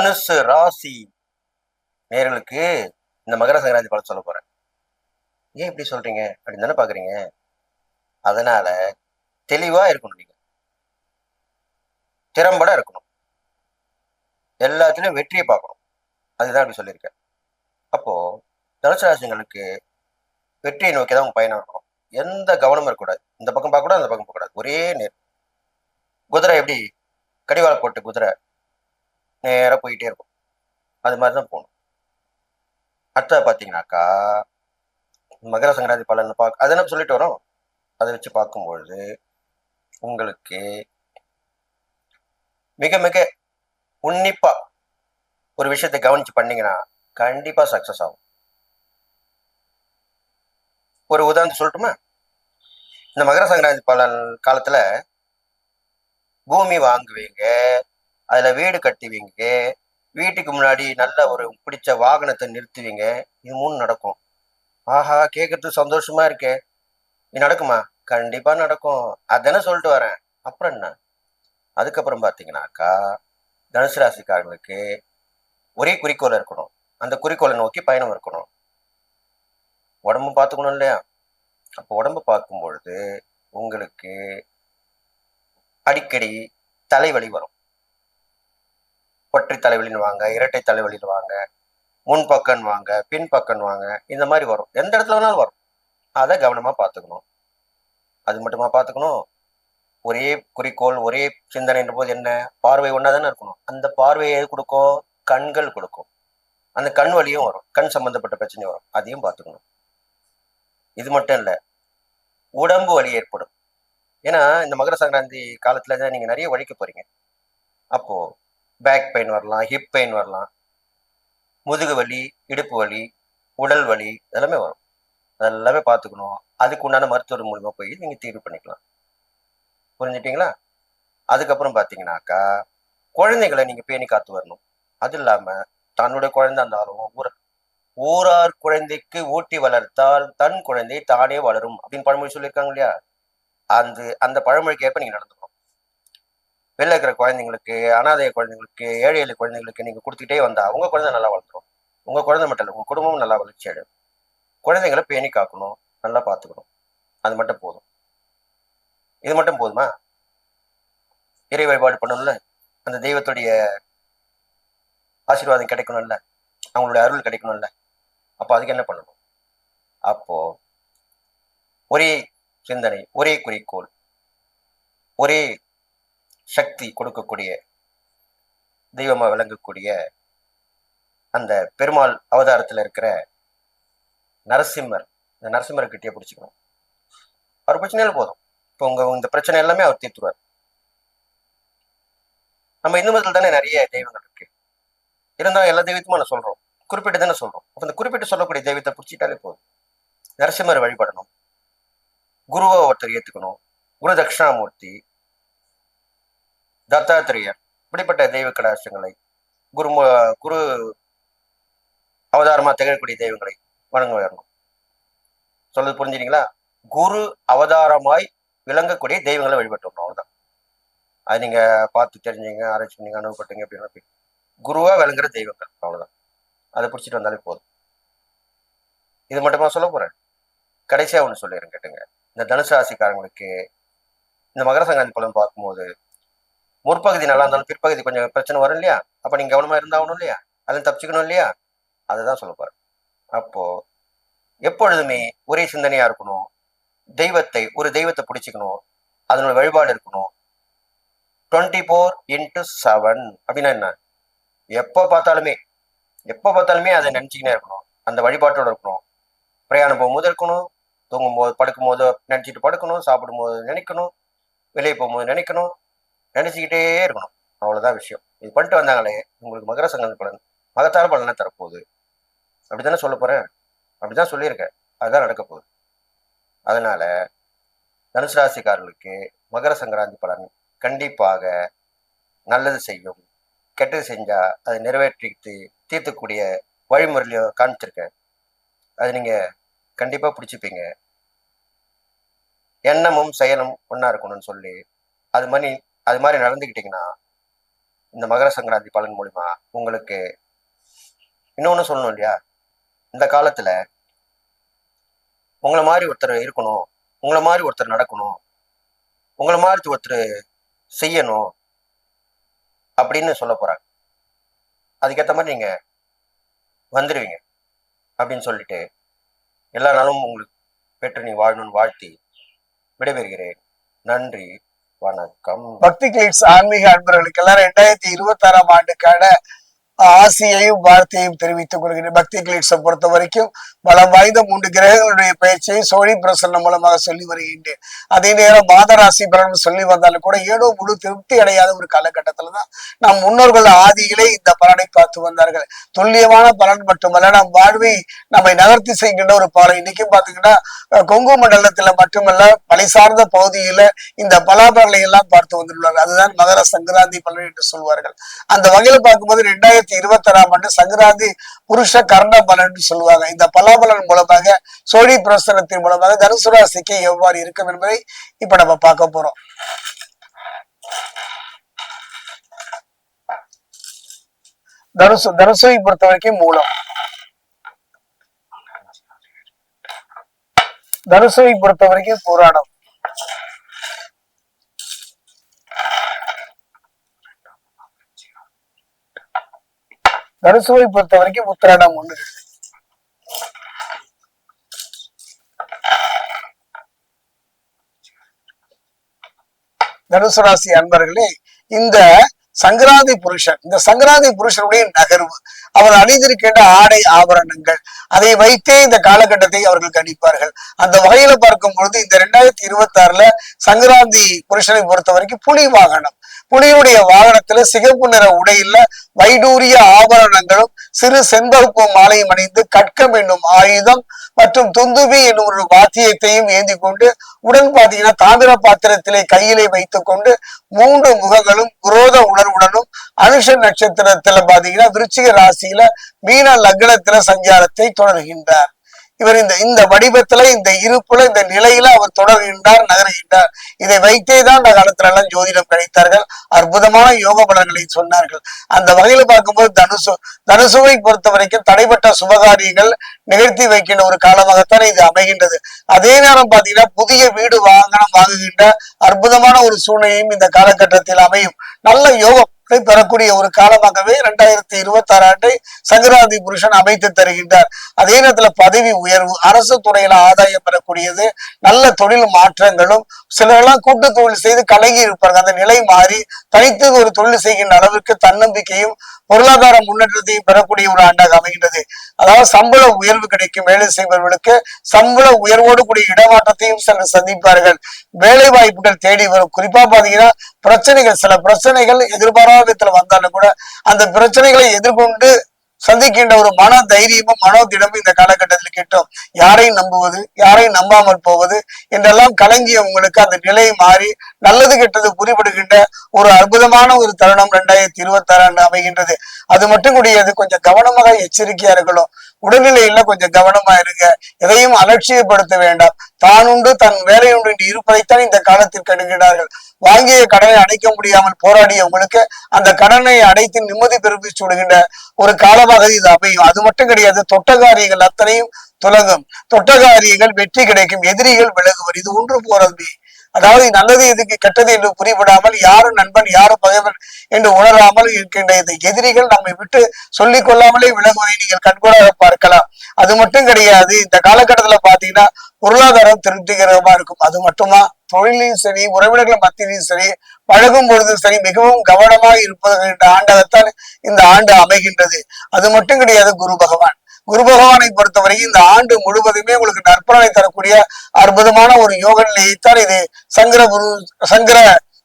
தனுசு ராசி நேர்களுக்கு இந்த மகர சங்கராந்தி பலன் சொல்ல போறேன். ஏன் இப்படி சொல்றீங்க? அப்படின்னு தானே பாக்குறீங்க. அதனால தெளிவா இருக்கணும் நீங்க. திறம்பட இருக்கணும். எல்லாத்துலயும் வெற்றியை பார்க்கணும். அதுதான் அப்படி சொல்லியிருக்கேன். அப்போ தனுசு ராசிங்களுக்கு வெற்றியை நோக்கி தான் உங்க பயணம் இருக்கணும். எந்த கவனமும் இருக்கக்கூடாது. இந்த பக்கம் பார்க்கக்கூடாது அந்த பக்கம் பார்க்கக்கூடாது ஒரே நேர். குதிரை எப்படி? கடிவாள் போட்டு குதிரை. நேராக போயிட்டே இருக்கும். அது மாதிரி தான் போகணும் அடுத்தது பார்த்தீங்கன்னாக்கா மகர சங்கராதி பலன் பார்க்க அதை என்ன சொல்லிட்டு வரோம்? அதை வச்சு பார்க்கும்பொழுது உங்களுக்கு மிக மிக உன்னிப்பா ஒரு விஷயத்தை கவனிச்சு பண்ணீங்கன்னா கண்டிப்பா சக்சஸ் ஆகும். ஒரு உதாரணம் சொல்லட்டுமா? இந்த மகர சங்கராந்தி பலன் காலத்துல பூமி வாங்குவீங்க அதில் வீடு கட்டுவீங்க. வீட்டுக்கு முன்னாடி நல்ல ஒரு பிடிச்ச வாகனத்தை நிறுத்துவீங்க. இது மூணு நடக்கும். ஆஹா கேட்கறது சந்தோஷமா இருக்கே. இது நடக்குமா? கண்டிப்பா நடக்கும். அதானே சொல்லிட்டு வரேன். அப்புறம் என்ன? அதுக்கப்புறம் பார்த்தீங்கன்னாக்கா தனுசு ராசிக்காரங்களுக்கு ஒரே குறிக்கோள் இருக்கணும். அந்த குறிக்கோளை நோக்கி பயணம் இருக்கணும். உடம்பு பார்த்துக்கணும் இல்லையா? அப்போ உடம்பு பார்க்கும் பொழுது உங்களுக்கு அடிக்கடி தலைவலி வரும். ஒற்றை தலைவலின்னு வாங்க இரட்டை தலைவலின்னு வாங்க முன் பக்கம் வாங்க பின் பக்கம் வாங்க இந்த மாதிரி வரும். எந்த இடத்துல வேணாலும் வரும். அதை கவனமா பார்த்துக்கணும். அது மட்டுமா பார்த்துக்கணும்? ஒரே குறிக்கோள் ஒரே சிந்தனைன்ற போது என்ன? பார்வை ஒன்றா தானே இருக்கணும். அந்த பார்வையை எது கொடுக்கும்? கண்கள் கொடுக்கும். அந்த கண் வலியும் வரும். கண் சம்பந்தப்பட்ட பிரச்சனையும் வரும். அதையும் பார்த்துக்கணும். இது மட்டும் இல்லை. உடம்பு வலி ஏற்படும். ஏன்னா இந்த மகர சங்கராந்தி காலத்துல தான் நீங்க நிறைய உழைக்க போறீங்க. அப்போ பேக் பெயின் வரலாம் ஹிப் பெயின் வரலாம். முதுகு வலி இடுப்பு வலி உடல் வலி இதெல்லாமே வரும். அதெல்லாமே பார்த்துக்கணும். அதுக்கு உண்டான மருத்துவர் மூலிமா போய் நீங்கள் தீர்வு பண்ணிக்கலாம். புரிஞ்சுட்டிங்களா? அதுக்கப்புறம் பார்த்தீங்கன்னாக்கா குழந்தைகளை நீங்கள் பேணி காத்து வரணும். அது இல்லாமல் தன்னுடைய குழந்தை இருந்தாலும் ஊர் ஊரார் குழந்தைக்கு ஊட்டி வளர்த்தால் தன் குழந்தை தானே வளரும் அப்படின்னு பழமொழி சொல்லியிருக்காங்க இல்லையா? அந்த அந்த பழமொழிக்கு ஏற்ப நீங்கள் நடந்துக்கணும். வெளில இருக்கிற குழந்தைங்களுக்கு அனாதை குழந்தைங்களுக்கு ஏழை ஏழை குழந்தைங்களுக்கு நீங்க கொடுத்துக்கிட்டே வந்தா உங்க குழந்தை நல்லா வளர்த்துரும். உங்க குழந்தை மட்டும் இல்லை உங்க குடும்பமும் நல்லா வளர்ச்சி அடையும். குழந்தைங்களை பேணி காக்கணும் நல்லா பார்த்துக்கணும். அது மட்டும் போதும். இது மட்டும் போதுமா? இறை வழிபாடு பண்ணணும்ல? அந்த தெய்வத்துடைய ஆசீர்வாதம் கிடைக்கணும்ல? அவங்களுடைய அருள் கிடைக்கணும்ல? அப்போ அதுக்கு என்ன பண்ணணும்? அப்போ ஒரே சிந்தனை ஒரே குறிக்கோள் ஒரே சக்தி கொடுக்கக்கூடிய தெய்வமா விளங்கக்கூடிய அந்த பெருமாள் அவதாரத்துல இருக்கிற நரசிம்மர் இந்த நரசிம்மர் கிட்டே பிடிச்சிக்கணும். அவர் பிரச்சனையில போதும். இப்போ உங்க இந்த பிரச்சனை எல்லாமே அவர் தீர்த்துருவார். நம்ம இந்து மதத்தில் தானே நிறைய தெய்வங்கள் இருக்கு. இருந்தாலும் எல்லா தெய்வத்தையும் நான் சொல்றோம். குறிப்பிட்டு தானே சொல்றோம். அப்போ இந்த குறிப்பிட்டு சொல்லக்கூடிய தெய்வத்தை பிடிச்சிட்டாலே போதும். நரசிம்மர் வழிபடணும். குருவை ஒருத்தர் ஏத்துக்கணும். குரு தட்சிணாமூர்த்தி தத்தாத்திரேயர். இப்படிப்பட்ட தெய்வ கடாசங்களை குரு குரு அவதாரமா திகழக்கூடிய தெய்வங்களை வணங்க வரணும் சொல்றது புரிஞ்சுட்டீங்களா குரு அவதாரமாய் விளங்கக்கூடிய தெய்வங்களை வழிபட்டு அவ்வளவுதான். அது நீங்க பார்த்து தெரிஞ்சீங்க ஆராய்ச்சி பண்ணீங்க அனுபவப்பட்டீங்க அப்படின்னு குருவா விளங்குற தெய்வங்கள் அவ்வளவுதான். அதை பிடிச்சிட்டு வந்தாலே போதும். இது மட்டுமா சொல்ல போறேன்? கடைசியா ஒன்று சொல்லிடுறேன் கேட்டுங்க. இந்த தனுசு ராசிக்காரங்களுக்கு இந்த மகர சங்கராந்தி பலன் பார்க்கும்போது முற்பகுதி நல்லா இருந்தாலும் பிற்பகுதி கொஞ்சம் பிரச்சனை வரும் இல்லையா? அப்ப நீங்க கவனமா இருந்தாகணும் இல்லையா? அதில் தப்பிச்சுக்கணும் இல்லையா? அதை தான் சொல்ல அப்போ எப்பொழுதுமே ஒரே சிந்தனையா இருக்கணும். தெய்வத்தை ஒரு தெய்வத்தை பிடிச்சிக்கணும். அதனோட வழிபாடு இருக்கணும். டுவெண்ட்டி ஃபோர் இன்ட்டு செவன் அப்படின்னா என்ன? எப்போ பார்த்தாலுமே எப்போ பார்த்தாலுமே அதை நினச்சிக்கினே இருக்கணும். அந்த வழிபாட்டோட இருக்கணும். பிரயாணம் போகும்போது இருக்கணும். தூங்கும்போது படுக்கும்போது நினச்சிட்டு படுக்கணும். சாப்பிடும் போது நினைக்கணும். வெளியே போகும்போது நினைக்கணும். நினச்சிக்கிட்டே இருக்கணும். அவ்வளோதான் விஷயம். இது பண்ணிட்டு வந்தாங்களே உங்களுக்கு மகர சங்கர பலன் மகத்தான பலனை தரப்போகுது. அப்படி தானே சொல்ல போகிறேன் அப்படி தான் சொல்லியிருக்கேன். அதுதான் நடக்க போகுது. அதனால தனுசு ராசிக்காரர்களுக்கு மகர சங்கராந்தி பலன் கண்டிப்பாக நல்லது செய்யும். கெட்டது செஞ்சா அதை நிறைவேற்றிட்டு தீர்த்துக்கூடிய வழிமுறையிலையும் காமிச்சிருக்கேன். அது நீங்க கண்டிப்பா பிடிச்சிப்பீங்க. எண்ணமும் செயலும் ஒன்றா இருக்கணும்னு சொல்லி அது மாதிரி அது மாதிரி நடந்துக்கிட்டீங்கன்னா இந்த மகர சங்கராந்தி பலன் மூலிமா உங்களுக்கு இன்னொன்னு சொல்லணும் இல்லையா? இந்த காலத்துல உங்களை மாதிரி ஒருத்தர் இருக்கணும் உங்களை மாதிரி ஒருத்தர் நடக்கணும் உங்களை மாதிரி ஒருத்தர் செய்யணும் அப்படின்னு சொல்ல போறாங்க. அதுக்கேற்ற மாதிரி நீங்க வந்துடுவீங்க அப்படின்னு சொல்லிட்டு எல்லா நாளும் உங்களுக்கு பெற்று நீ வாழணும்னு வாழ்த்தி விடைபெறுகிறேன். நன்றி. வணக்கம். பக்தி கிளிட்ஸ் ஆன்மீக அன்பர்களுக்கு எல்லாம் ரெண்டாயிரத்தி இருபத்தி ஆறாம் ஆண்டுக்கான ஆசையையும் வார்த்தையும் தெரிவித்துக் கொள்கிறேன். பக்தி கிளீட்ஸை பொறுத்த வரைக்கும் பலம் வாய்ந்த மூன்று கிரகங்களுடைய பயிற்சியை சோழி பிரசன்னம் மூலமாக சொல்லி வருகின்றேன். அதே நேரம் மாதராசி பலன் சொல்லி வந்தாலும் கூட ஏதோ முழு திருப்தி அடையாத ஒரு காலகட்டத்துல தான் நம் முன்னோர்கள் ஆதியிலே இந்த பலனை பார்த்து வந்தார்கள். துல்லியமான பலன் மட்டுமல்ல நம் வாழ்வை நம்மை நகர்த்தி செய்கின்ற ஒரு பலன் இன்னைக்கும் பாத்தீங்கன்னா கொங்கு மண்டலத்துல மட்டுமல்ல மலை சார்ந்த பகுதியில இந்த பலாபலனை எல்லாம் பார்த்து வந்துள்ளார்கள். அதுதான் மகர சங்கராந்தி பலன் என்று சொல்வார்கள். அந்த வகையில பார்க்கும்போது ரெண்டாயிரத்தி இருபத்தி ஆறாம் ஆண்டு சங்கராந்தி புருஷ கர்ண பலன் சொல்லுவாங்க. இந்த பலாபலன் மூலமாக சோழி பிரசனத்தின் மூலமாக தனுசு ராசிக்கு எவ்வாறு இருக்கும் என்பதை இப்ப நம்ம பார்க்க போறோம். தனுசு தனுசை பொறுத்த வரைக்கும் மூலம். தனுசுவை பொறுத்த வரைக்கும் புராணம். தனுசுவை பொறுத்த வரைக்கும் உத்திராடம் ஒண்ணு தனுசு ராசி அன்பர்களே இந்த சங்கராதி புருஷன். இந்த சங்கராதி புருஷனுடைய நகர்வு. அவர் அணிந்திருக்கின்ற ஆடை ஆபரணங்கள். அதை வைத்தே இந்த காலகட்டத்தை அவர்கள் கணிப்பார்கள். அந்த வகையில பார்க்கும் பொழுது இந்த ரெண்டாயிரத்தி இருபத்தி ஆறுல சங்கராந்தி புருஷனை பொறுத்த வரைக்கும் புலி வாகனம். புலியுடைய வாகனத்துல சிகப்பு நிற உடையில வைடூரிய ஆபரணங்களும் சிறு செண்பகப்பு மாலையும் அணிந்து கட்கம் என்னும் ஆயுதம் மற்றும் துந்துபி என்னும் ஒரு வாத்தியத்தையும் ஏந்தி கொண்டு உடன் பாத்தீங்கன்னா தாமிர பாத்திரத்திலே கையிலே வைத்துக் கொண்டு மூன்று முகங்களும் குரோத உணர்வு உடனும் அனுஷ நட்சத்திரத்துல பாத்தீங்கன்னா விருச்சிக ராசியில மீன லக்னத்துல சஞ்சாரத்தை தொடர்கின்றார். இவர் இந்த இந்த வடிவத்துல இந்த இருப்புல இந்த நிலையில அவர் தொடர்கின்றார் நகர்கின்றார். இதை வைத்தே தான் அந்த காலத்துல எல்லாம் ஜோதிடம் கிடைத்தார்கள். அற்புதமான யோக பலன்களை சொன்னார்கள். அந்த வகையில பார்க்கும்போது தனுசு தனுசுவை பொறுத்த வரைக்கும் தடைப்பட்ட சுபகாரியங்கள் நிகழ்த்தி வைக்கின்ற ஒரு காலமாகத்தான் இது அமைகின்றது. அதே நேரம் பாத்தீங்கன்னா புதிய வீடு வாகனம் வாங்குகின்ற அற்புதமான ஒரு சூழ்நிலையும் இந்த காலகட்டத்தில் அமையும். நல்ல யோகம். பெறக்கூடிய ஒரு காலமாகவே இரண்டாயிரத்தி இருபத்தி ஆறு ஆண்டை சங்கராந்தி புருஷன் அமைத்து தருகின்றார். அதே நேரத்துல பதவி உயர்வு அரசு துறையில ஆதாயம் பெறக்கூடியது நல்ல தொழில் மாற்றங்களும் சிலரெல்லாம் கூட்டு தொழில் செய்து கலங்கி இருப்பார்கள். அந்த நிலை மாறி தனித்து ஒரு தொழில் செய்கின்ற அளவிற்கு தன்னம்பிக்கையும் பொருளாதார முன்னேற்றத்தையும் பெறக்கூடிய ஒரு ஆண்டாக அமைகின்றது. அதாவது சம்பள உயர்வு கிடைக்கும் வேலை செய்பவர்களுக்கு சம்பள உயர்வோடு கூடிய இடமாற்றத்தையும் சிலர் சந்திப்பார்கள். வேலை வாய்ப்புகள் தேடி வரும். குறிப்பா பாத்தீங்கன்னா பிரச்சனைகள் சில பிரச்சனைகள் எதிர்பாராத விதத்துல வந்தாலும் கூட அந்த பிரச்சனைகளை எதிர்கொண்டு சந்திக்கின்ற ஒரு மன தைரியமும் மனோதிடமும் இந்த காலகட்டத்தில் கிட்டும். யாரையும் நம்புவது யாரையும் நம்பாமல் போவது என்றெல்லாம் கலங்கிய உங்களுக்கு அந்த நிலை மாறி நல்லது கெட்டது புரிபடுகின்ற ஒரு அற்புதமான ஒரு தருணம் ரெண்டாயிரத்தி இருபத்தி ஆறு ஆண்டு அமைகின்றது. அது மட்டும் கூடியது கொஞ்சம் கவனமாக எச்சரிக்கையா இருக்கணும். உடல்நிலையில கொஞ்சம் கவனமா இருங்க. எதையும் அலட்சியப்படுத்த வேண்டாம். தானுண்டு தன் வேலையுண்டு என்று இருப்பதைத்தான் இந்த காலத்தில் கடுகிறார்கள் வாங்கிய கடனை அடைக்க முடியாமல் போராடிய உங்களுக்கு அந்த கடனை அடைத்து நிம்மதி பெருப்பி சுடுகின்ற ஒரு காலமாக இது அமையும். அது மட்டும் கிடையாது தொட்டகாரியங்கள் அத்தனையும் துலங்கும். தொட்டகாரியங்கள் வெற்றி கிடைக்கும் எதிரிகள் விலகுவர். இது ஒன்று போறது அதாவது நல்லது எதுக்கு கெட்டது என்று புரிபடாமல் யாரும் நண்பன் யாரும் பகைவன் என்று உணராமல் இருக்கின்ற இந்த எதிரிகள் நம்மை விட்டு சொல்லிக் கொள்ளாமலே விலகுவதை நீங்கள் கண்கூடாக பார்க்கலாம். அது மட்டும் கிடையாது இந்த காலகட்டத்துல பாத்தீங்கன்னா பொருளாதாரம் திருப்திகரமா இருக்கும். அது மட்டுமா தொழிலையும் சரி உறவினர்கள் மத்தியிலையும் சரி பழகும் பொழுதும் சரி மிகவும் கவனமாக இருப்பது என்ற ஆண்டாகத்தான் இந்த ஆண்டு அமைகின்றது. அது மட்டும் கிடையாது குரு பகவான். குரு பகவானை பொறுத்தவரைக்கும் இந்த ஆண்டு முழுவதுமே உங்களுக்கு நற்பலனை தரக்கூடிய அற்புதமான ஒரு யோக நிலையைத்தான் இது சங்கர குரு சங்கர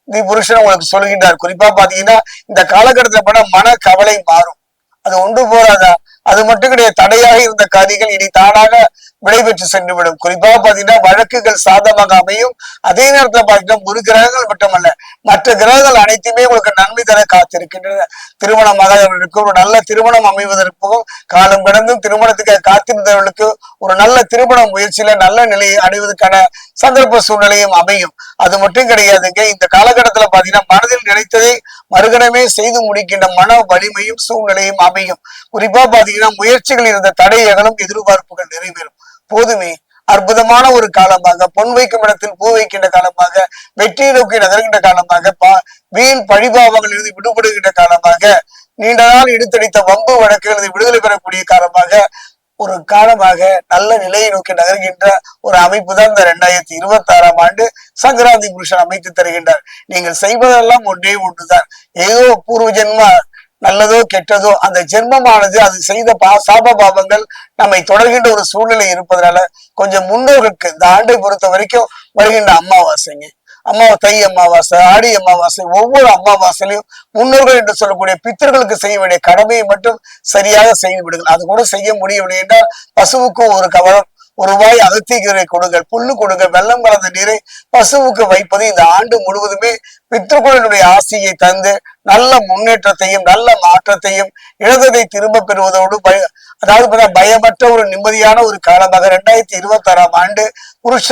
தி புருஷன் உங்களுக்கு சொல்கின்றார். குறிப்பா பாத்தீங்கன்னா இந்த காலகட்டத்துல பண்ண மன கவலை மாறும். அது ஒன்று போறாதா அது மட்டும் கிடையாது தடையாக இருந்த காரியங்கள் இனி தானாக விடைபெற்று சென்றுவிடும். குறிப்பாக பாத்தீங்கன்னா வழக்குகள் சாதமாக அமையும். அதே நேரத்தில் பாத்தீங்கன்னா ஒரு கிரகங்கள் மட்டுமல்ல மற்ற கிரகங்கள் அனைத்துமே உங்களுக்கு நன்மை தர காத்திருக்கின்றன. திருமணமாக ஒரு நல்ல திருமணம் அமைவதற்கும் காலம் கடந்தும் திருமணத்துக்கு காத்திருந்தவர்களுக்கு ஒரு நல்ல திருமண முயற்சியில நல்ல நிலையை அடைவதற்கான சந்தர்ப்ப சூழ்நிலையும் அமையும். அது மட்டும் கிடையாதுங்க இந்த காலகட்டத்துல பாத்தீங்கன்னா மனதில் நினைத்ததை மறுகணமே செய்து முடிக்கின்ற மன வலிமையும் சூழ்நிலையும் அமையும். குறிப்பா பாத்தீங்கன்னா முயற்சிகள் இருந்த தடை அகலும் எதிர்பார்ப்புகள் நிறைவேறும். போதுமே அற்புதமான ஒரு காலமாக பொன் வைக்கும் இடத்தில் பூ வைக்கின்ற காலமாக வெற்றியை நோக்கி நகர்கின்ற காலமாக பா வீண் பழிபாவங்கள் இருந்து விடுபடுகின்ற காலமாக நீண்ட நாள் இழுத்தடித்த வம்பு வழக்குகள் விடுதலை பெறக்கூடிய காலமாக ஒரு காலமாக நல்ல நிலையை நோக்கி நகர்கின்ற ஒரு அமைப்பு தான் இந்த ரெண்டாயிரத்தி இருபத்தி ஆறாம் ஆண்டு சங்கராந்தி புருஷன் அமைத்து தருகின்றார். நீங்கள் செய்வதெல்லாம் ஒன்றே ஒன்றுதான். ஏதோ பூர்வ ஜென்ம நல்லதோ கெட்டதோ அந்த ஜென்மமானது அது செய்த பா சாப பாவங்கள் நம்மை தொடர்கின்ற ஒரு சூழ்நிலை இருப்பதனால கொஞ்சம் முன்னோர்களுக்கு இந்த ஆண்டை பொறுத்த வரைக்கும் வருகின்ற அமாவாசைங்க. அம்மா தை அமாவாசை ஆடி அமாவாசை ஒவ்வொரு அமாவாசையிலையும் முன்னோர்கள் என்று சொல்லக்கூடிய பித்தர்களுக்கு செய்ய வேண்டிய கடமையை மட்டும் சரியாக செய்து விடுங்கள். அது கூட செய்ய முடியவில்லை என்றால் பசுவுக்கும் ஒரு கவலம் ஒரு வாய் அகத்திக்கீரை கொடுங்கள் புல்லு கொடுங்கள் வெள்ளம் கலந்த நீரை பசுவுக்கு வைப்பது இந்த ஆண்டு முழுவதுமே பித்ருக்குழனுடைய ஆசையை தந்து நல்ல முன்னேற்றத்தையும் நல்ல மாற்றத்தையும் இழந்ததை திரும்ப பெறுவதோடு பய அதாவது பார்த்தா பயமற்ற ஒரு நிம்மதியான ஒரு காலமாக ரெண்டாயிரத்தி இருபத்தி ஆறாம் ஆண்டு புருஷ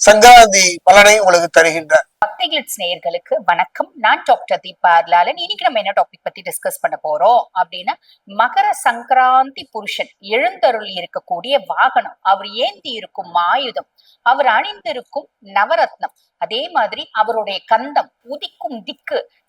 சங்கராந்தி பலனை உங்களுக்கு தருகின்றார். பக்தி நேயர்களுக்கு வணக்கம். நான் டாக்டர் தீபா அர்லாலன். இன்னைக்கு நம்ம என்ன டாபிக் பத்தி டிஸ்கஸ் பண்ண போறோம் அப்படின்னா மகர சங்கராந்தி புருஷன் எழுந்தருள் இருக்கக்கூடிய வாகனம். அவர் ஏந்தி இருக்கும் ஆயுதம். அவர் அணிந்திருக்கும் நவரத்னம். அதே மாதிரி அவருடைய கந்தம் உதிக்கும் திக்கு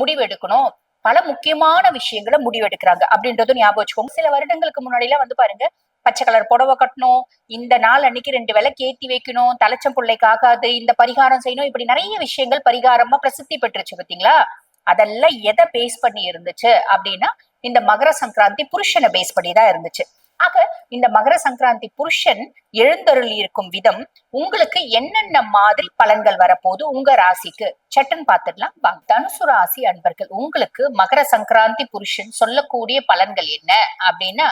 முடிவெடுக்கணும். பல முக்கியமான விஷயங்களை முடிவெடுக்கிறாங்க அப்படின்றதும் ஞாபகம் வச்சுக்கோங்க. சில வருடங்களுக்கு முன்னாடி எல்லாம் வந்து பாருங்க பச்சை கலர் புடவை கட்டணும் இந்த நாள் அன்னைக்கு ரெண்டு விளக்கு கேத்தி வைக்கணும் தலைச்சம் பிள்ளைக்கு ஆகாது இந்த பரிகாரம் செய்யணும் இப்படி நிறைய விஷயங்கள் பரிகாரமா பிரசித்தி பெற்றுச்சு பாத்தீங்களா அதெல்லாம் எதை பேஸ் பண்ணி இருந்துச்சு அப்படின்னா இந்த மகர சங்கராந்தி புருஷனை பேஸ் பண்ணி தான் இருந்துச்சு. ஆக இந்த மகர சங்கராந்தி புருஷன் எழுந்தருளி இருக்கும் விதம் உங்களுக்கு என்னென்ன மாதிரி பலன்கள் வரப்போகுது உங்க ராசிக்கு? சட்டன் பார்த்துடலாம் வாங்க. தனுசு ராசி அன்பர்கள் உங்களுக்கு மகர சங்கராந்தி புருஷன் சொல்லக்கூடிய பலன்கள் என்ன? அப்படின்னா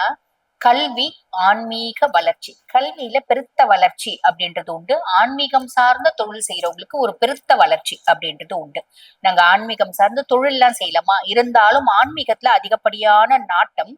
கல்வி ஆன்மீக வளர்ச்சி. கல்வியில பெருத்த வளர்ச்சி அப்படின்றது உண்டு. ஆன்மீகம் சார்ந்த தொழில் செய்யறவங்களுக்கு ஒரு பெருத்த வளர்ச்சி அப்படின்றது உண்டு. நாங்க ஆன்மீகம் சார்ந்த தொழில்லாம் செய்யலாமா? இருந்தாலும் ஆன்மீகத்துல அதிகப்படியான நாட்டம்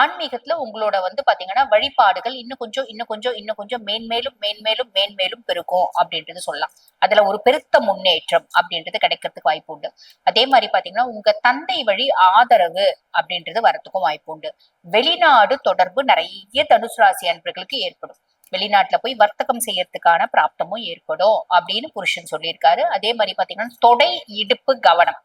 ஆன்மீகத்துல உங்களோட வந்து பாத்தீங்கன்னா வழிபாடுகள் இன்னும் கொஞ்சம் இன்னும் கொஞ்சம் இன்னும் கொஞ்சம் மேன்மேலும் மேன்மேலும் மேன்மேலும் பெருக்கும் அப்படின்றது சொல்லலாம். அதுல ஒரு பெருத்த முன்னேற்றம் அப்படின்றது கிடைக்கிறதுக்கு வாய்ப்பு உண்டு. அதே மாதிரி பாத்தீங்கன்னா உங்க தந்தை வழி ஆதரவு அப்படின்றது வரத்துக்கும் வாய்ப்பு உண்டு. வெளிநாடு தொடர்பு நிறைய தனுசு ராசி அன்பர்களுக்கு ஏற்படும். வெளிநாட்டுல போய் வர்த்தகம் செய்யறதுக்கான பிராப்தமும் ஏற்படும் அப்படின்னு புருஷன் சொல்லியிருக்காரு. அதே மாதிரி பாத்தீங்கன்னா தொடை இடுப்பு கவனம்.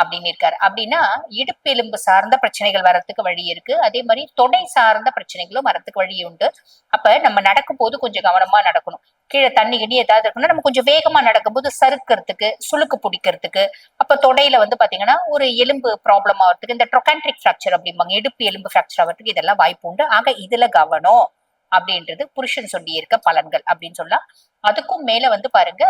அப்படின்னு இருக்காரு. அப்படின்னா இடுப்பு எலும்பு சார்ந்த பிரச்சனைகள் வரத்துக்கு வழி இருக்கு. அதே மாதிரி தொடை சார்ந்த பிரச்சனைகளும் வரத்துக்கு வழி உண்டு. அப்ப நம்ம நடக்கும் போது கொஞ்சம் கவனமா நடக்கணும். கீழே தண்ணி கிண்ணி ஏதாவது இருக்குன்னா நம்ம கொஞ்சம் வேகமா நடக்கும்போது சறுக்கிறதுக்கு சுளுக்கு பிடிக்கிறதுக்கு அப்ப தொடையில வந்து பாத்தீங்கன்னா ஒரு எலும்பு ப்ராப்ளம் ஆகிறதுக்கு இந்த ட்ரொகான்ட்ரிக் ஃப்ராக்சர் அப்படிம்பாங்க. இடுப்பு எலும்பு ஃப்ராக்சர் ஆகிறதுக்கு இதெல்லாம் வாய்ப்பு உண்டு. ஆக இதுல கவனம் அப்படின்றது புருஷன் சொல்லி இருக்க பலன்கள் அப்படின்னு சொல்லலாம். அதுக்கும் மேல வந்து பாருங்க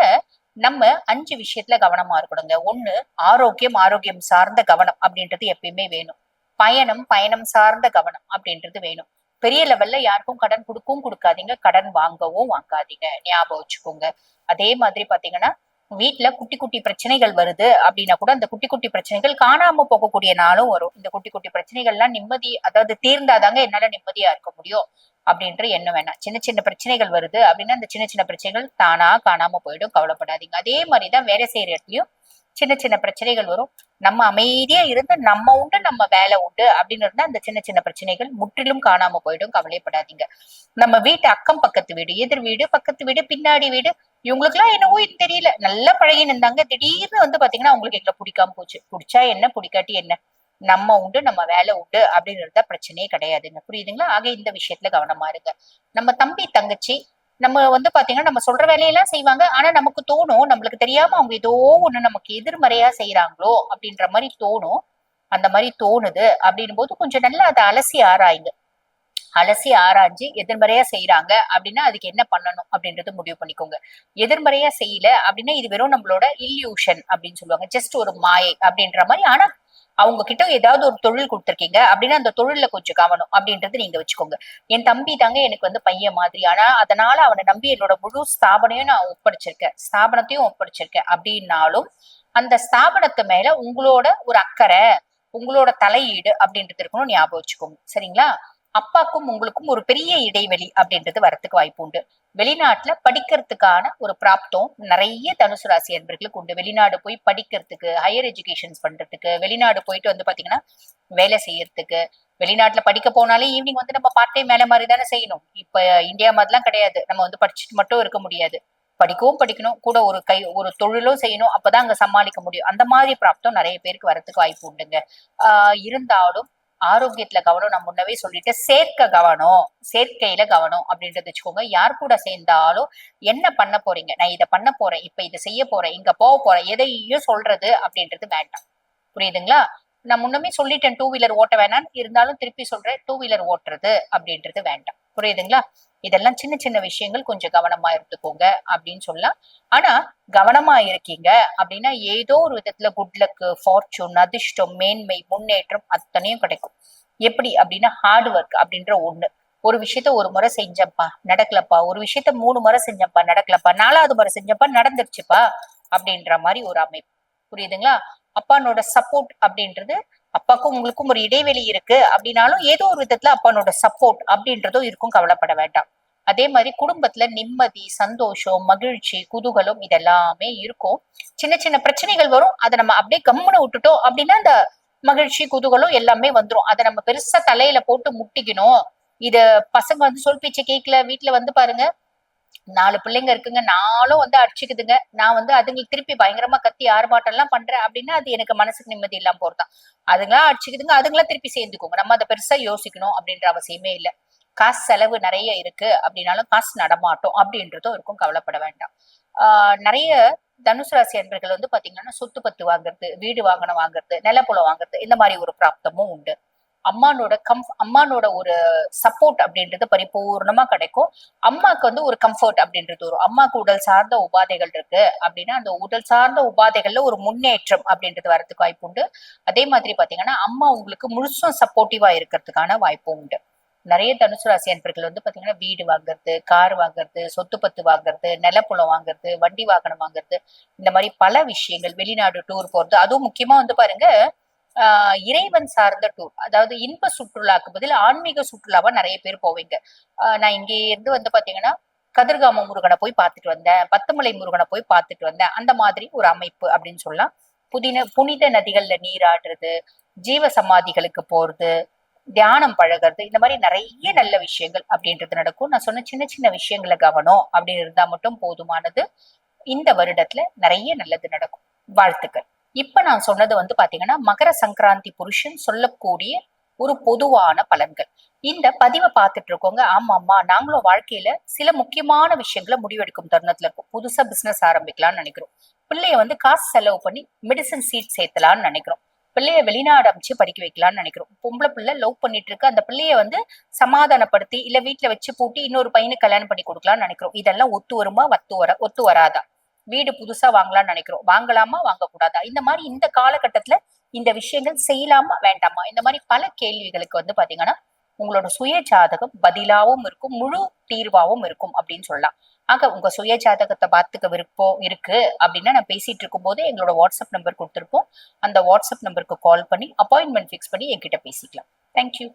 நம்ம அஞ்சு விஷயத்துல கவனமா இருக்கணுங்க. ஒண்ணு ஆரோக்கியம் ஆரோக்கியம் சார்ந்த கவனம் அப்படின்றது எப்பயுமே வேணும். பயணம் பயணம் சார்ந்த கவனம் அப்படின்றது வேணும். பெரிய லெவல்ல யாருக்கும் கடன் கொடுக்கவும் கொடுக்காதீங்க. கடன் வாங்கவும் வாங்காதீங்க. ஞாபகம் வச்சுக்கோங்க. அதே மாதிரி பாத்தீங்கன்னா வீட்ல குட்டி குட்டி பிரச்சனைகள் வருது அப்படின்னா கூட அந்த குட்டி குட்டி பிரச்சனைகள் காணாம போகக்கூடிய நாளும் வரும். இந்த குட்டி குட்டி பிரச்சனைகள்லாம் நிம்மதி அதாவது தீர்ந்தாதாங்க என்னால நிம்மதியா இருக்க முடியும் அப்படின்ற எண்ணம் வேணாம். சின்ன சின்ன பிரச்சனைகள் வருது அப்படின்னா அந்த சின்ன சின்ன பிரச்சனைகள் தானா காணாம போயிடும். கவலைப்படாதீங்க. அதே மாதிரிதான் வேலை செய்யற இடத்துலயும் சின்ன சின்ன பிரச்சனைகள் வரும். நம்ம அமைதியா இருந்து நம்ம உண்டு நம்ம வேலை உண்டு அப்படின்னு இருந்தா அந்த சின்ன சின்ன பிரச்சனைகள் முற்றிலும் காணாம போயிடும். கவலைப்படாதீங்க. நம்ம வீட்டு அக்கம் பக்கத்து வீடு எதிர் வீடு பக்கத்து வீடு பின்னாடி வீடு இவங்களுக்கு எல்லாம் என்னவோ இது தெரியல. நல்லா பழகின்னு இருந்தாங்க. திடீர்னு வந்து பாத்தீங்கன்னா அவங்களுக்கு எங்களை பிடிக்காம போச்சு. பிடிச்சா என்ன பிடிக்காட்டி என்ன? நம்ம உண்டு நம்ம வேலை உண்டு அப்படின்னு இருந்தா பிரச்சனையே கிடையாதுங்க. புரியுதுங்களா? ஆக இந்த விஷயத்துல கவனமா இருங்க. நம்ம தம்பி தங்கச்சி நம்ம வந்து பாத்தீங்கன்னா நம்ம சொல்ற வேலையெல்லாம் செய்வாங்க. ஆனா நமக்கு தோணும் நம்மளுக்கு தெரியாம அவங்க ஏதோ ஒண்ணு நமக்கு எதிர்மறையா செய்யறாங்களோ அப்படின்ற மாதிரி தோணும். அந்த மாதிரி தோணுது அப்படின்னும் போது கொஞ்சம் நல்லா அதை அலசி ஆராயுங்க. அலசி ஆராய்ஞ்சு எதிர்மறையா செய்யறாங்க அப்படின்னா அதுக்கு என்ன பண்ணணும் அப்படின்றது முடிவு பண்ணிக்கோங்க. எதிர்மறையா செய்யல அப்படின்னா இது வெறும் நம்மளோட இல்யூஷன் அப்படின்னு சொல்லுவாங்க. ஜஸ்ட் ஒரு மாயை அப்படின்ற மாதிரி. ஆனா அவங்க கிட்ட ஏதாவது ஒரு தொழில் கொடுத்துருக்கீங்க அப்படின்னா அந்த தொழில்ல கொஞ்சம் கவனம் அப்படின்றது நீங்க வச்சுக்கோங்க. என் தம்பி தாங்க எனக்கு வந்து பையன் மாதிரி. ஆனா அதனால அவனை நம்பி என்னோட முழு ஸ்தாபனையும் நான் ஒப்படைச்சிருக்கேன். ஸ்தாபனத்தையும் ஒப்படைச்சிருக்கேன். அப்படின்னாலும் அந்த ஸ்தாபனத்து மேல உங்களோட ஒரு அக்கறை உங்களோட தலையீடு அப்படின்றது இருக்கணும் ஞாபகம் வச்சுக்கோங்க. சரிங்களா? அப்பாக்கும் உங்களுக்கும் ஒரு பெரிய இடைவெளி அப்படின்றது வரத்துக்கு வாய்ப்பு உண்டு. வெளிநாட்டுல படிக்கிறதுக்கான ஒரு பிராப்தம் நிறைய தனுசு ராசி அன்பர்களுக்கு உண்டு வெளிநாடு போய் படிக்கிறதுக்கு ஹையர் எஜுகேஷன்ஸ் பண்றதுக்கு வெளிநாடு போயிட்டு வந்து பாத்தீங்கன்னா வேலை செய்யறதுக்கு வெளிநாட்டுல படிக்க போனாலே ஈவினிங் வந்து நம்ம பார்ட் டைம் வேலை மாதிரி தானே செய்யணும். இப்ப இந்தியா மாதிரிலாம் கிடையாது. நம்ம வந்து படிச்சுட்டு மட்டும் இருக்க முடியாது. படிக்கவும் படிக்கணும். கூட ஒரு கை ஒரு தொழிலும் செய்யணும். அப்பதான் அங்க சமாளிக்க முடியும். அந்த மாதிரி பிராப்தம் நிறைய பேருக்கு வரத்துக்கு வாய்ப்பு உண்டுங்க. ஆஹ் இருந்தாலும் ஆரோக்கியத்துல கவனம் நான் முன்னவே சொல்லிட்டேன். சேர்க்க கவனம் சேர்க்கையில கவனம் அப்படின்றத வச்சுக்கோங்க. யார் கூட சேர்ந்தாலும் என்ன பண்ண போறீங்க? நான் இதை பண்ண போறேன் இப்ப இதை செய்ய போறேன் இங்க போக போறேன் எதையும் சொல்றது அப்படின்றது வேண்டாம். புரியுதுங்களா? நான் முன்னமே சொல்லிட்டேன் டூ வீலர் ஓட்ட வேணாம் இருந்தாலும் திருப்பி சொல்றேன் டூ வீலர் ஓட்டுறது அப்படின்றது வேண்டாம். புரியுதுங்களா? இதெல்லாம் சின்ன சின்ன விஷயங்கள் கொஞ்சம் கவனமா இருந்துக்கோங்க அப்படின்னு சொல்லலாம். ஆனா கவனமா இருக்கீங்க அப்படின்னா ஏதோ ஒரு விதத்துல குட் ஃபார்ச்சூன் அதிர்ஷ்டம் மேன்மை முன்னேற்றம் அத்தனையும் கிடைக்கும். எப்படி அப்படின்னா ஹார்ட் ஒர்க் அப்படின்ற ஒண்ணு. ஒரு விஷயத்த ஒரு முறை செஞ்சப்பா நடக்கலப்பா. ஒரு விஷயத்த மூணு முறை செஞ்சப்பா நடக்கலப்பா. நாலாவது முறை செஞ்சப்பா நடந்துருச்சுப்பா அப்படின்ற மாதிரி ஒரு அமைப்பு. புரியுதுங்களா? அப்பானோட சப்போர்ட் அப்படின்றது அப்பாக்கும் உங்களுக்கும் ஒரு இடைவெளி இருக்கு அப்படின்னாலும் ஏதோ ஒரு விதத்துல அப்பானோட சப்போர்ட் அப்படின்றதும் இருக்கும் கவலைப்பட வேண்டாம். அதே மாதிரி குடும்பத்துல நிம்மதி சந்தோஷம் மகிழ்ச்சி குதூகலம் இதெல்லாமே இருக்கும். சின்ன சின்ன பிரச்சனைகள் வரும் அதை நம்ம அப்படியே கம்முன்னு விட்டுட்டோம் அப்படின்னா அந்த மகிழ்ச்சி குதூகலம் எல்லாமே வந்துரும். அதை நம்ம பெருசா தலையில போட்டு முட்டிக்கணும். இத பசங்க வந்து சொல் பேச்சு கேட்கல வீட்டுல வந்து பாருங்க. நாலு பிள்ளைங்க இருக்குங்க. நாளும் வந்து அடிச்சுக்குதுங்க. நான் வந்து அதுங்களுக்கு திருப்பி பயங்கரமா கத்தி ஆர்ப்பாட்டம் எல்லாம் பண்றேன் அப்படின்னா அது எனக்கு மனசுக்கு நிம்மதி இல்லாம போறதான் அதுங்களா அடிச்சுக்குதுங்க. அதுங்களா திருப்பி சேர்ந்துக்கோங்க. நம்ம அதை பெருசா யோசிக்கணும் அப்படின்ற அவசியமே இல்லை. காசு செலவு நிறைய இருக்கு அப்படின்னாலும் காசு நடமாட்டோம் அப்படின்றதும் இருக்கும். கவலைப்பட வேண்டாம். ஆஹ் நிறைய தனுசு ராசி அன்பர்கள் வந்து பாத்தீங்கன்னா சொத்து பத்து வாங்குறது வீடு வாங்கணும் வாங்குறது நிலப்புலம் வாங்குறது இந்த மாதிரி ஒரு பிராப்தமும் உண்டு. அம்மானோட கம் அம்மானோட ஒரு சப்போர்ட் அப்படின்றது பரிபூர்ணமா கிடைக்கும். அம்மாக்கு வந்து ஒரு கம்ஃபர்ட் அப்படின்றது வரும். அம்மாக்கு உடல் சார்ந்த உபாதைகள் இருக்கு அப்படின்னா அந்த உடல் சார்ந்த உபாதைகள்ல ஒரு முன்னேற்றம் அப்படின்றது வரதுக்கு வாய்ப்பு உண்டு. அதே மாதிரி பாத்தீங்கன்னா அம்மா உங்களுக்கு முழுசும் சப்போர்ட்டிவா இருக்கிறதுக்கான வாய்ப்பு உண்டு. நிறைய தனுசு ராசி அன்பர்கள் வந்து பாத்தீங்கன்னா வீடு வாங்குறது கார் வாங்குறது சொத்து பத்து வாங்குறது நிலப்புலம் வாங்குறது வண்டி வாகனம் வாங்குறது இந்த மாதிரி பல விஷயங்கள் வெளிநாடு டூர் போறது அதுவும் முக்கியமா வந்து பாருங்க ஆஹ் இறைவன் சார்ந்த டூர் அதாவது இன்ப சுற்றுலாக்கு பதில் ஆன்மீக சுற்றுலாவா நிறைய பேர் போவீங்க. நான் இங்கே இருந்து வந்து பாத்தீங்கன்னா கதிர்காம முருகனை போய் பார்த்துட்டு வந்தேன். பத்துமலை முருகனை போய் பார்த்துட்டு வந்தேன். அந்த மாதிரி ஒரு அமைப்பு அப்படின்னு சொல்லலாம். புதின புனித நதிகள்ல நீராடுறது ஜீவ சமாதிகளுக்கு போறது தியானம் பழகிறது இந்த மாதிரி நிறைய நல்ல விஷயங்கள் அப்படின்றது நடக்கும். நான் சொன்ன சின்ன சின்ன விஷயங்களை கவனம் அப்படின்னு இருந்தா மட்டும் போதுமானது. இந்த வருடத்துல நிறைய நல்லது நடக்கும். வாழ்த்துக்கள். இப்ப நான் சொன்னது வந்து பாத்தீங்கன்னா மகர சங்கராந்தி புருஷன் சொல்லக்கூடிய ஒரு பொதுவான பலன்கள். இந்த பதிவை பார்த்துட்டு இருக்கோங்க. ஆமா அம்மா நாங்களும் வாழ்க்கையில சில முக்கியமான விஷயங்களை முடிவெடுக்கும் தருணத்துல இருக்கும். புதுசா பிசினஸ் ஆரம்பிக்கலாம்னு நினைக்கிறோம். பிள்ளைய வந்து காசு செலவு பண்ணி மெடிசன் சீட் சேர்த்தலாம்னு நினைக்கிறோம். பிள்ளைய வெளிநாடு அமைச்சு படிக்க வைக்கலாம்னு நினைக்கிறோம். பொம்பளை பிள்ளை லவ் பண்ணிட்டு இருக்கு. அந்த பிள்ளைய வந்து சமாதானப்படுத்தி இல்ல வீட்டுல வச்சு பூட்டி இன்னொரு பையனுக்கு கல்யாணம் பண்ணி கொடுக்கலாம்னு நினைக்கிறோம். இதெல்லாம் ஒத்து வருமா ஒத்து வர ஒத்து வராதா? வீடு புதுசா வாங்கலாம்னு நினைக்கிறோம். வாங்கலாமா? வாங்கக்கூடாதா? இந்த மாதிரி இந்த காலகட்டத்துல இந்த விஷயங்கள் செய்யலாமா? வேண்டாமா? இந்த மாதிரி பல கேள்விகளுக்கு வந்து பாத்தீங்கன்னா உங்களோட சுய ஜாதகம் பதிலாவும் இருக்கும் முழு தீர்வாவும் இருக்கும் அப்படின்னு சொல்லலாம். ஆக உங்க சுய ஜாதகத்தை பார்த்துக்க விருப்பம் இருக்கு அப்படின்னா நான் பேசிட்டு இருக்கும் போது எங்களோட வாட்ஸ்அப் நம்பர் கொடுத்துருப்போம். அந்த வாட்ஸ்அப் நம்பருக்கு கால் பண்ணி அப்பாயின்மெண்ட் ஃபிக்ஸ் பண்ணி என்கிட்ட பேசிக்கலாம். தேங்க்யூ